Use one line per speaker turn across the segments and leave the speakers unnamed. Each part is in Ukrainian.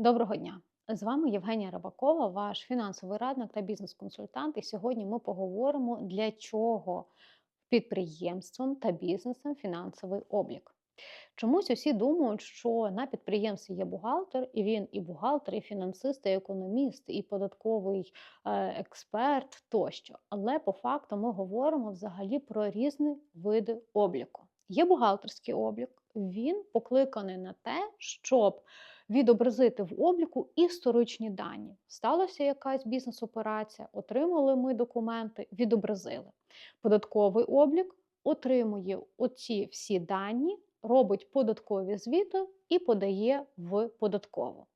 Доброго дня! З вами Євгенія Рибакова, ваш фінансовий радник та бізнес-консультант. І сьогодні ми поговоримо, для чого підприємствам та бізнесам фінансовий облік. Чомусь усі думають, що на підприємстві є бухгалтер, і він і бухгалтер, і фінансист, і економіст, і податковий е, експерт тощо. Але по факту ми говоримо взагалі про різні види обліку. Є бухгалтерський облік, він покликаний на те, щоб відобразити в обліку історичні дані. Сталася якась бізнес-операція, отримали ми документи, відобразили. Податковий облік отримує оці всі дані, робить податкові звіти і подає в податкову.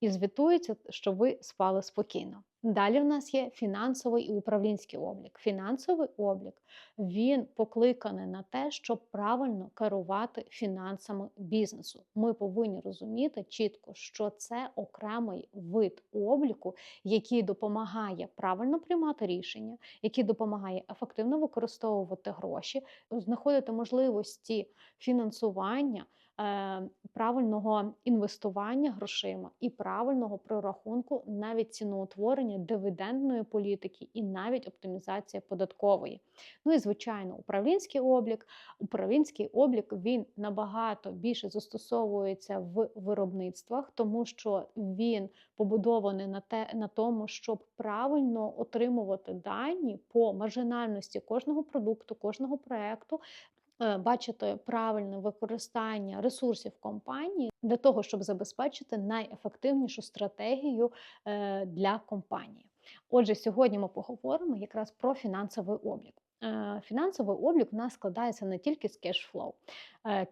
І звітується, що ви спали спокійно. Далі в нас є фінансовий і управлінський облік. Фінансовий облік він покликаний на те, щоб правильно керувати фінансами бізнесу. Ми повинні розуміти чітко, що це окремий вид обліку, який допомагає правильно приймати рішення, який допомагає ефективно використовувати гроші, знаходити можливості фінансування. Е, правильного інвестування грошима і правильного прорахунку навіть ціноутворення дивідендної політики і навіть оптимізація податкової. Ну і звичайно, управлінський облік. Управлінський облік він набагато більше застосовується в виробництвах, тому що він побудований на те на тому, щоб правильно отримувати дані по маржинальності кожного продукту, кожного проекту, бачити правильне використання ресурсів компанії для того, щоб забезпечити найефективнішу стратегію е, для компанії. Отже, сьогодні ми поговоримо якраз про фінансовий облік. Е, фінансовий облік у нас складається не тільки з кешфлоу.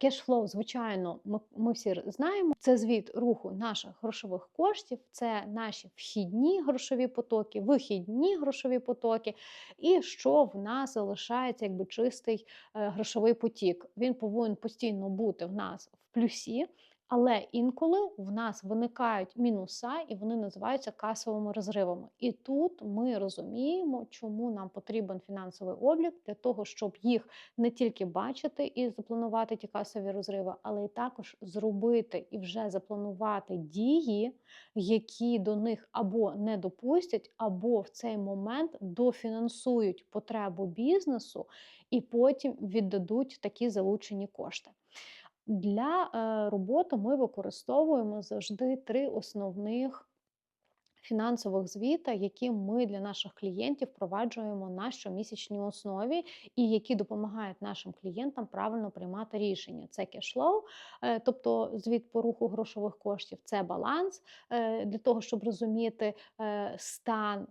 Кешфлоу, звичайно, ми, ми всі знаємо. Це звіт руху наших грошових коштів, це наші вхідні грошові потоки, вихідні грошові потоки, і що в нас залишається якби чистий е, грошовий потік. Він повинен постійно бути в нас в плюсі. Але інколи в нас виникають мінуса, і вони називаються касовими розривами. І тут ми розуміємо, чому нам потрібен фінансовий облік для того, щоб їх не тільки бачити і запланувати ті касові розриви, але й також зробити і вже запланувати дії, які до них або не допустять, або в цей момент дофінансують потребу бізнесу і потім віддадуть такі залучені кошти. Для роботи ми використовуємо завжди три основних фінансових звіта, які ми для наших клієнтів впроваджуємо на щомісячній основі, і які допомагають нашим клієнтам правильно приймати рішення. Це кешлоу, е, тобто звіт по руху грошових коштів, це баланс е, для того, щоб розуміти е, стан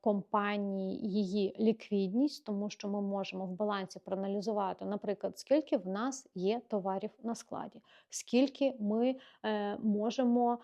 компанії, її ліквідність, тому що ми можемо в балансі проаналізувати, наприклад, скільки в нас є товарів на складі, скільки ми можемо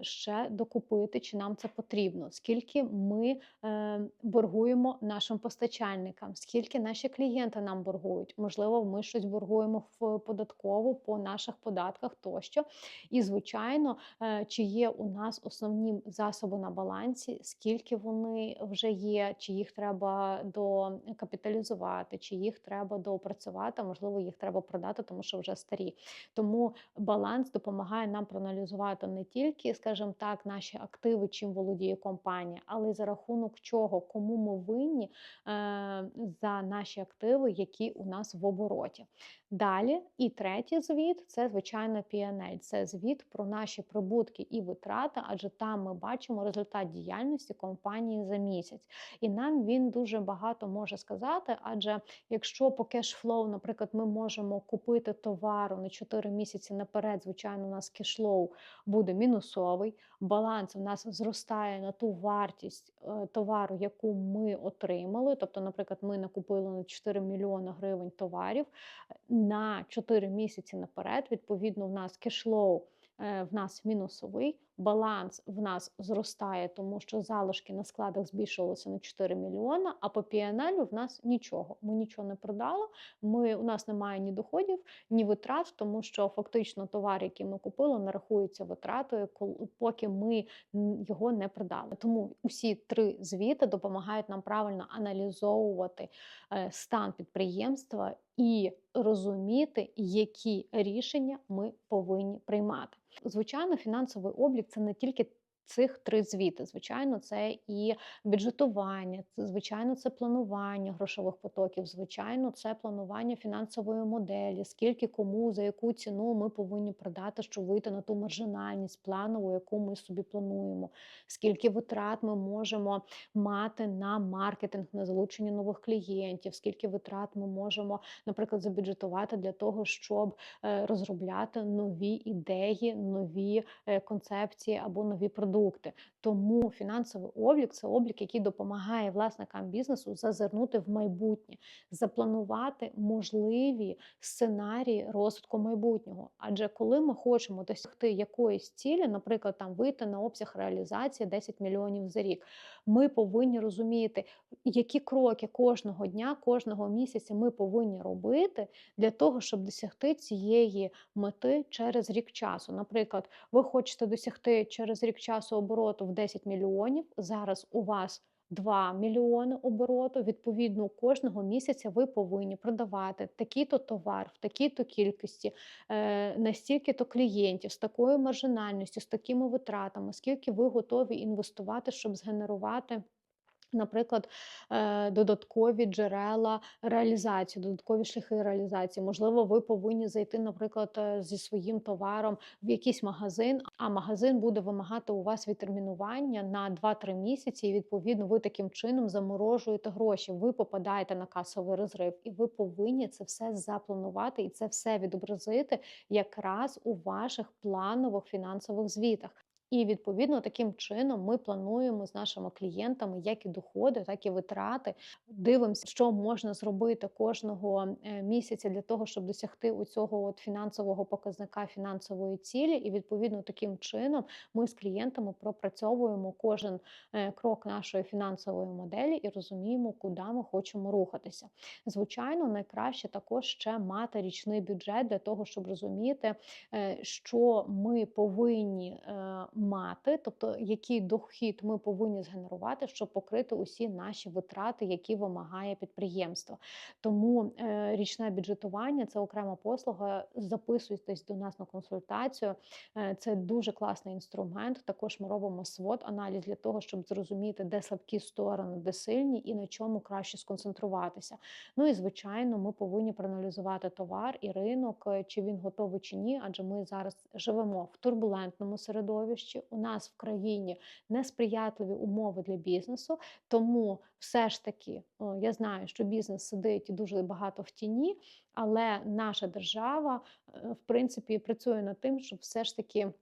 ще докупити, чи нам це потрібно, скільки ми е, боргуємо нашим постачальникам, скільки наші клієнти нам боргують. Можливо, ми щось боргуємо в податкову по наших податках тощо. І, звичайно, е, чи є у нас основні засоби на балансі, скільки вони вже є, чи їх треба докапіталізувати, чи їх треба доопрацювати, можливо, їх треба продати, тому що вже старі. Тому баланс допомагає нам проаналізувати не тільки, скажімо так, наші активи, чим володіє компанія, але за рахунок чого, кому ми винні е, за наші активи, які у нас в обороті. Далі, і третій звіт це звичайно PNL. Це звіт про наші прибутки і витрати, адже там ми бачимо результат діяльності компанії за місяць. І нам він дуже багато може сказати, адже якщо по кешфлоу, наприклад, ми можемо купити товару на 4 місяці наперед, звичайно, у нас кешфлоу буде мінусовий, баланс у нас зростає на ту вартість е, товару, яку ми отримали. Тобто, наприклад, ми накупили на 4 мільйони гривень товарів на 4 місяці наперед. Відповідно, в нас кешлоу е, в нас мінусовий, баланс в нас зростає, тому що залишки на складах збільшилися на 4 мільйона, а по PNL в нас нічого. Ми нічого не продали, ми, у нас немає ні доходів, ні витрат, тому що фактично товар, який ми купили, не рахується витратою, поки ми його не продали. Тому усі три звіти допомагають нам правильно аналізовувати е, стан підприємства і розуміти, які рішення ми повинні приймати. Звичайно, фінансовий облік це не тільки цих три звіти. Звичайно, це і бюджетування, звичайно, це планування грошових потоків. Звичайно, це планування фінансової моделі, скільки кому за яку ціну ми повинні продати, щоб вийти на ту маржинальність планову, яку ми собі плануємо, скільки витрат ми можемо мати на маркетинг, на залучення нових клієнтів, скільки витрат ми можемо, наприклад, забюджетувати для того, щоб е, розробляти нові ідеї, нові е, концепції або нові продукти продукти. Тому фінансовий облік це облік, який допомагає власникам бізнесу зазирнути в майбутнє, запланувати можливі сценарії розвитку майбутнього. Адже коли ми хочемо досягти якоїсь цілі, наприклад, там вийти на обсяг реалізації 10 мільйонів за рік, ми повинні розуміти, які кроки кожного дня, кожного місяця ми повинні робити для того, щоб досягти цієї мети через рік часу. Наприклад, ви хочете досягти через рік часу часу обороту в 10 мільйонів. Зараз у вас 2 мільйони обороту. Відповідно, кожного місяця ви повинні продавати такий-то товар в такій-то кількості, е, настільки-то клієнтів з такою маржинальністю, з такими витратами, скільки ви готові інвестувати, щоб згенерувати. Наприклад, е, додаткові джерела реалізації, додаткові шляхи реалізації. Можливо, ви повинні зайти, наприклад, е, зі своїм товаром в якийсь магазин, а магазин буде вимагати у вас відтермінування на 2-3 місяці. І відповідно, ви таким чином заморожуєте гроші. Ви попадаєте на касовий розрив, і ви повинні це все запланувати і це все відобразити якраз у ваших планових фінансових звітах. І відповідно таким чином ми плануємо з нашими клієнтами як і доходи, так і витрати. Дивимося, що можна зробити кожного е, місяця для того, щоб досягти у цього от фінансового показника фінансової цілі. І відповідно таким чином ми з клієнтами пропрацьовуємо кожен е, крок нашої фінансової моделі і розуміємо, куди ми хочемо рухатися. Звичайно, найкраще також ще мати річний бюджет для того, щоб розуміти, е, що ми повинні мати, тобто який дохід ми повинні згенерувати, щоб покрити усі наші витрати, які вимагає підприємство. Тому е, річне бюджетування це окрема послуга. Записуйтесь до нас на консультацію. Е, це дуже класний інструмент. Також ми робимо свод аналіз для того, щоб зрозуміти, де слабкі сторони, де сильні і на чому краще сконцентруватися. Ну і звичайно, ми повинні проаналізувати товар і ринок, е, чи він готовий чи ні, адже ми зараз живемо в турбулентному середовищі труднощі у нас в країні несприятливі умови для бізнесу, тому все ж таки я знаю, що бізнес сидить дуже багато в тіні, але наша держава е, в принципі працює над тим, щоб все ж таки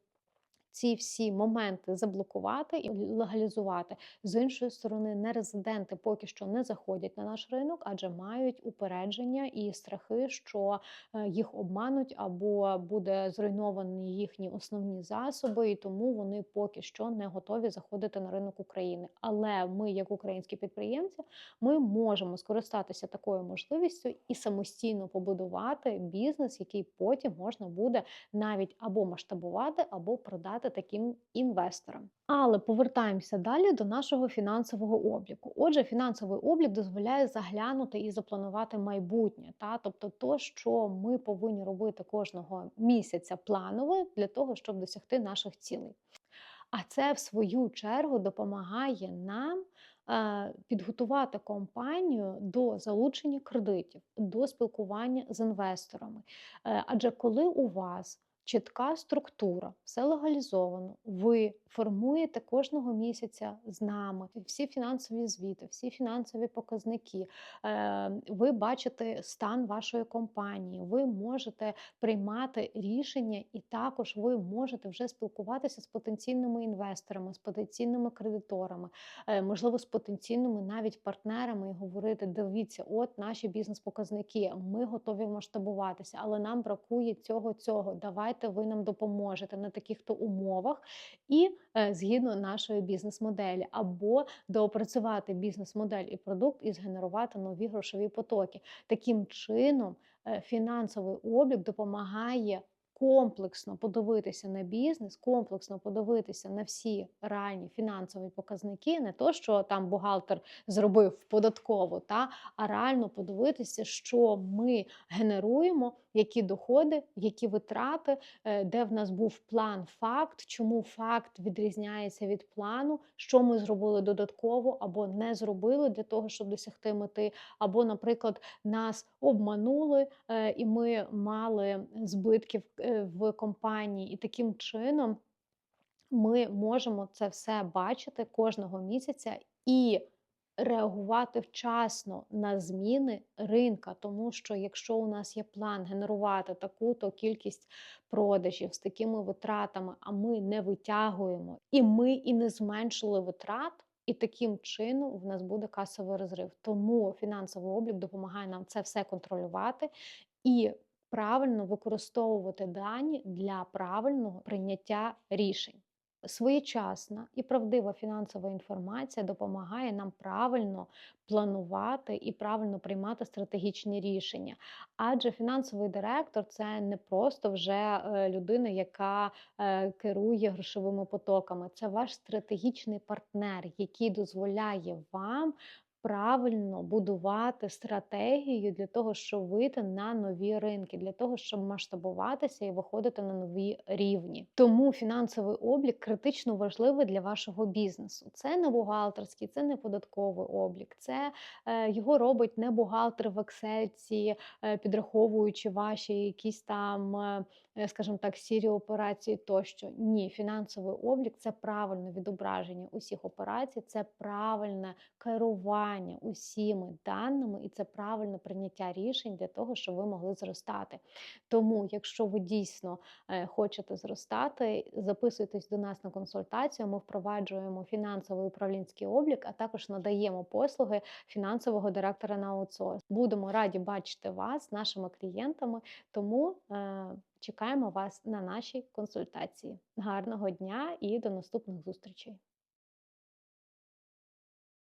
ці всі моменти заблокувати і легалізувати. З іншої сторони, нерезиденти поки що не заходять на наш ринок, адже мають упередження і страхи, що е, їх обмануть або буде зруйновані їхні основні засоби, і тому вони поки що не готові заходити на ринок України. Але ми, як українські підприємці, ми можемо скористатися такою можливістю і самостійно побудувати бізнес, який потім можна буде навіть або масштабувати, або продати стати таким інвестором. Але повертаємося далі до нашого фінансового обліку. Отже, фінансовий облік дозволяє заглянути і запланувати майбутнє, та тобто то, що ми повинні робити кожного місяця планово для того, щоб досягти наших цілей. А це в свою чергу допомагає нам е, підготувати компанію до залучення кредитів, до спілкування з інвесторами. Е, адже коли у вас чітка структура, все легалізовано. Ви формуєте кожного місяця з нами всі фінансові звіти, всі фінансові показники. Е, ви бачите стан вашої компанії, ви можете приймати рішення, і також ви можете вже спілкуватися з потенційними інвесторами, з потенційними кредиторами, е, можливо, з потенційними навіть партнерами і говорити: дивіться, от наші бізнес-показники, ми готові масштабуватися, але нам бракує цього, цього. Давайте давайте ви нам допоможете на таких-то умовах і е, згідно нашої бізнес-моделі, або доопрацювати бізнес-модель і продукт і згенерувати нові грошові потоки. Таким чином, е, фінансовий облік допомагає комплексно подивитися на бізнес, комплексно подивитися на всі реальні фінансові показники, не то, що там бухгалтер зробив податково, та, а реально подивитися, що ми генеруємо, які доходи, які витрати, е, де в нас був план, факт, чому факт відрізняється від плану, що ми зробили додатково або не зробили для того, щоб досягти мети, або, наприклад, нас обманули, е, і ми мали збитків е, в компанії, і таким чином ми можемо це все бачити кожного місяця і реагувати вчасно на зміни ринка. Тому що якщо у нас є план генерувати таку-то кількість продажів з такими витратами, а ми не витягуємо, і ми і не зменшили витрат. І таким чином в нас буде касовий розрив. Тому фінансовий облік допомагає нам це все контролювати і правильно використовувати дані для правильного прийняття рішень. Своєчасна і правдива фінансова інформація допомагає нам правильно планувати і правильно приймати стратегічні рішення. Адже фінансовий директор це не просто вже е, людина, яка е, керує грошовими потоками. Це ваш стратегічний партнер, який дозволяє вам правильно будувати стратегію для того, щоб вийти на нові ринки, для того, щоб масштабуватися і виходити на нові рівні. Тому фінансовий облік критично важливий для вашого бізнесу. Це не бухгалтерський, це не податковий облік, це е, його робить не бухгалтер в Excel, е, підраховуючи ваші якісь там. Е, Е, скажімо так, сірі операції тощо. Ні, фінансовий облік це правильне відображення усіх операцій, це правильне керування усіми даними і це правильне прийняття рішень для того, щоб ви могли зростати. Тому, якщо ви дійсно е, хочете зростати, записуйтесь до нас на консультацію. Ми впроваджуємо фінансовий управлінський облік, а також надаємо послуги фінансового директора на аутсорс. Будемо раді бачити вас, нашими клієнтами. Тому е, Чекаємо вас на нашій консультації. Гарного дня і до наступних зустрічей!